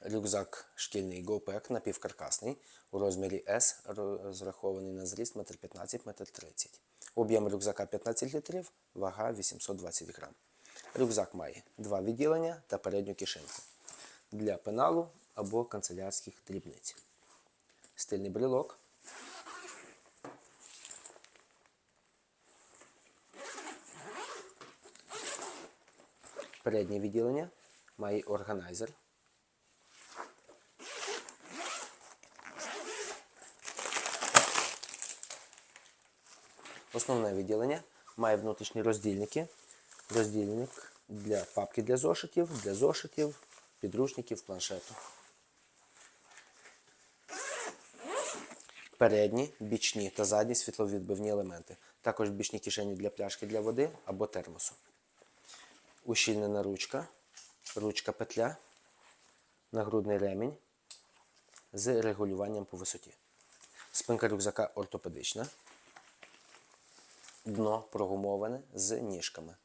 Рюкзак шкільний GoPack напівкаркасний у розмірі S, розрахований на зріст 1,15 м, 1,30 м. Об'єм рюкзака 15 літрів, вага 820 грам. Рюкзак має два відділення та передню кишеньку для пеналу або канцелярських дрібниць. Стильний брелок. Переднє відділення має органайзер. Основне відділення має внутрішні роздільники. Роздільник для папки для зошитів, для зошитів, підручників, планшету. Передні, бічні та задні світловідбивні елементи. Також бічні кишені для пляшки для води або термосу. Ущільнена ручка, ручка петля, нагрудний ремінь з регулюванням по висоті. Спинка рюкзака ортопедична. Дно прогумоване з ніжками.